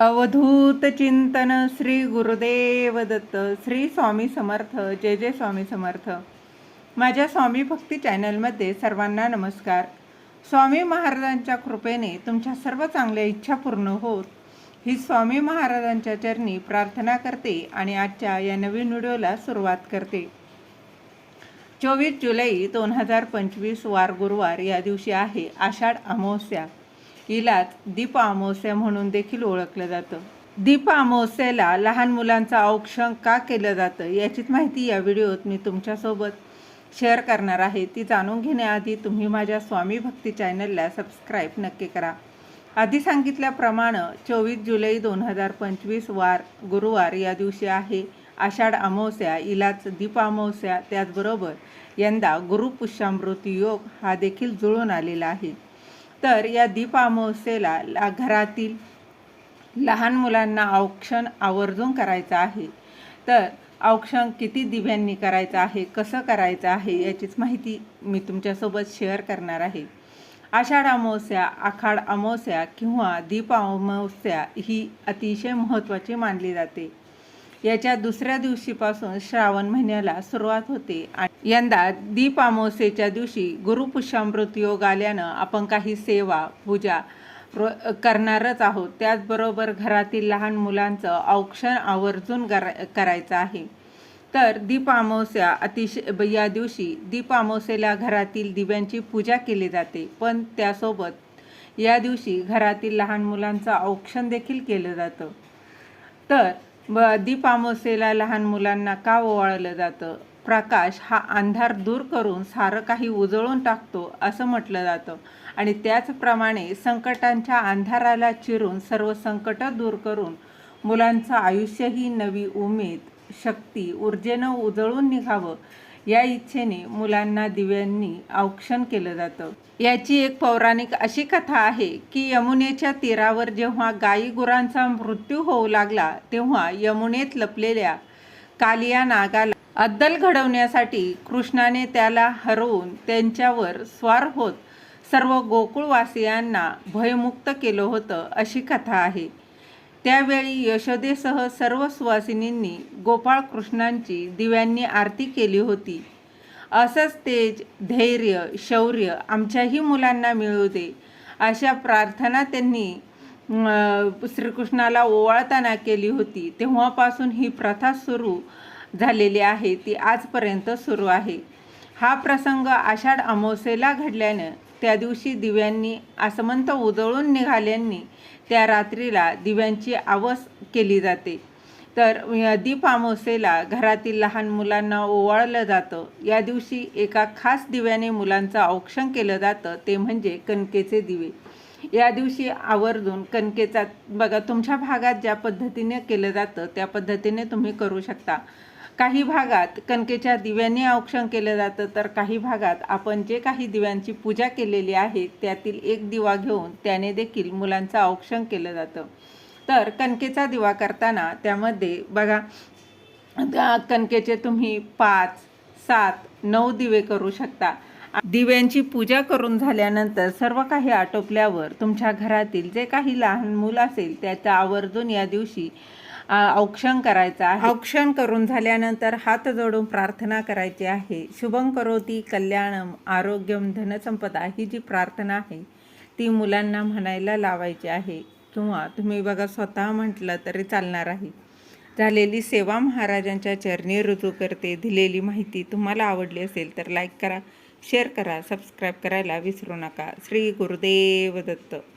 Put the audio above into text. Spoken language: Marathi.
अवधूत चिंतन श्री गुरुदेव दत्त श्री स्वामी समर्थ जय जय स्वामी समर्थ. माझ्या स्वामी भक्ती चॅनलमध्ये सर्वांना नमस्कार. स्वामी महाराजांच्या कृपेने तुमच्या सर्व चांगल्या इच्छा पूर्ण होत ही स्वामी महाराजांच्या चरणी प्रार्थना करते आणि आजच्या या नवीन व्हिडिओला सुरुवात करते. चोवीस जुलै दोन हजार पंचवीस वार गुरुवार या दिवशी आहे आषाढ अमावस्या. हिलाच दीप अमावस्या म्हणून देखील ओळखलं जातं. दीप अमावस्येला लहान मुलांचं औक्षण का केलं जातं याचीच माहिती या व्हिडिओत मी तुमच्यासोबत शेअर करणार आहे. ती जाणून घेण्याआधी तुम्ही माझ्या स्वामी भक्ती चॅनलला सबस्क्राईब नक्की करा. आधी सांगितल्याप्रमाणे चोवीस जुलै दोन हजार पंचवीस वार गुरुवार या दिवशी आहे. आषाढ अमावस्या इलाच दीप अमावस्या त्याचबरोबर यंदा गुरुपुष्यामृत योग हा देखील जुळून आलेला आहे. तर या दीप अमावस्येला ला- घरातील लहान मुलांना औक्षण आवर्जून करायचं आहे. तर औक्षण किती दिव्यांनी करायचं आहे कसं करायचं आहे याचीच माहिती मी तुमच्यासोबत शेअर करणार आहे. आषाढ अमावस्या आखाड अमावस्या किंवा दीप अमावस्या ही अतिशय महत्त्वाची मानली जाते. याच्या दुसऱ्या दिवशीपासून श्रावण महिन्याला सुरुवात होते आणि यंदा दीप अमावस्येच्या दिवशी गुरुपुष्यामृत योग आल्यानं आपण काही सेवा पूजा रो करणारच आहोत. त्याचबरोबर घरातील लहान मुलांचं औक्षण आवर्जून करा करायचं आहे. तर दीप अमावस्या अतिशय या दिवशी दीप अमावस्येला घरातील दिव्यांची पूजा केली जाते. पण त्यासोबत या दिवशी घरातील लहान मुलांचं औक्षण देखील केलं जातं. तर ब दीप अमावस्येला लहान मुलांना का ओवाळलं जातं? प्रकाश हा अंधार दूर करून सारं काही उजळून टाकतो असं म्हटलं जातं. आणि त्याचप्रमाणे संकटांच्या अंधाराला चिरून सर्व संकटं दूर करून मुलांचं आयुष्यही नवी उमेद शक्ती ऊर्जेनं उजळून निघावं या इच्छेने मुलांना दिव्यांनी औक्षण केलं जातं. याची एक पौराणिक अशी कथा आहे की यमुनेच्या तीरावर जेव्हा गाई गुरांचा मृत्यू होऊ लागला तेव्हा यमुनेत लपलेल्या कालिया नागाला अद्दल घडवण्यासाठी कृष्णाने त्याला हरवून त्यांच्यावर स्वार होत सर्व गोकुळवासियांना भयमुक्त केलं होतं अशी कथा आहे. त्यावेळी यशोदेसह सर्व सुवासिनींनी गोपाळ कृष्णांची दिव्यांनी आरती केली होती. असंच तेज धैर्य शौर्य आमच्याही मुलांना मिळू दे अशा प्रार्थना त्यांनी श्रीकृष्णाला ओवाळताना केली होती. तेव्हापासून ही प्रथा सुरू झालेली आहे ती आजपर्यंत सुरू आहे. हा प्रसंग आषाढ अमावस्येला घडल्यानं त्या दिवशी दिव्यांनी आसमंत उजळून निघाल्यांनी त्या रात्रीला दिव्यांची आवस केली जाते. तर दीप अमावस्येला घरातील लहान मुलांना ओवाळलं जातं. या दिवशी एका खास दिव्याने मुलांचं औक्षण केलं जातं ते म्हणजे कणकेचे दिवे. या दिवशी आवर्जून कणकेचा बघा तुमच्या भागात ज्या पद्धतीने केलं जातं त्या पद्धतीने तुम्ही करू शकता. काही भागात कणकेच्या दिव्यांनी औक्षण केलं जातं तर काही भागात आपण जे काही दिव्यांची पूजा केलेली आहे त्यातील एक दिवा घेऊन त्याने देखील मुलांचं औक्षण केलं जातं. तर कणकेचा दिवा करताना त्यामध्ये बघा कणकेचे तुम्ही पाच सात नऊ दिवे करू शकता. दिव्यांची पूजा करून झाल्यानंतर सर्व काही आटोपल्यावर तुमच्या घरातील जे काही लहान मूल असेल त्याचं आवर्जून या दिवशी औक्षण करायचं आहे. औक्षण करून झाल्यानंतर हात जोडून प्रार्थना करायची आहे. शुभम करोती कल्याणम आरोग्यम धनसंपदा ही जी प्रार्थना आहे ती मुलांना म्हणायला लावायची आहे. किंवा तुम्ही बघा स्वतः म्हटलं तरी चालणार आहे. झालेली सेवा महाराजांच्या चरणी रुजू करते दिलेली माहिती तुम्हाला आवडली असेल तर लाईक करा. शेअर करा सबस्क्राईब करायला विसरू नका. श्री गुरुदेव दत्त.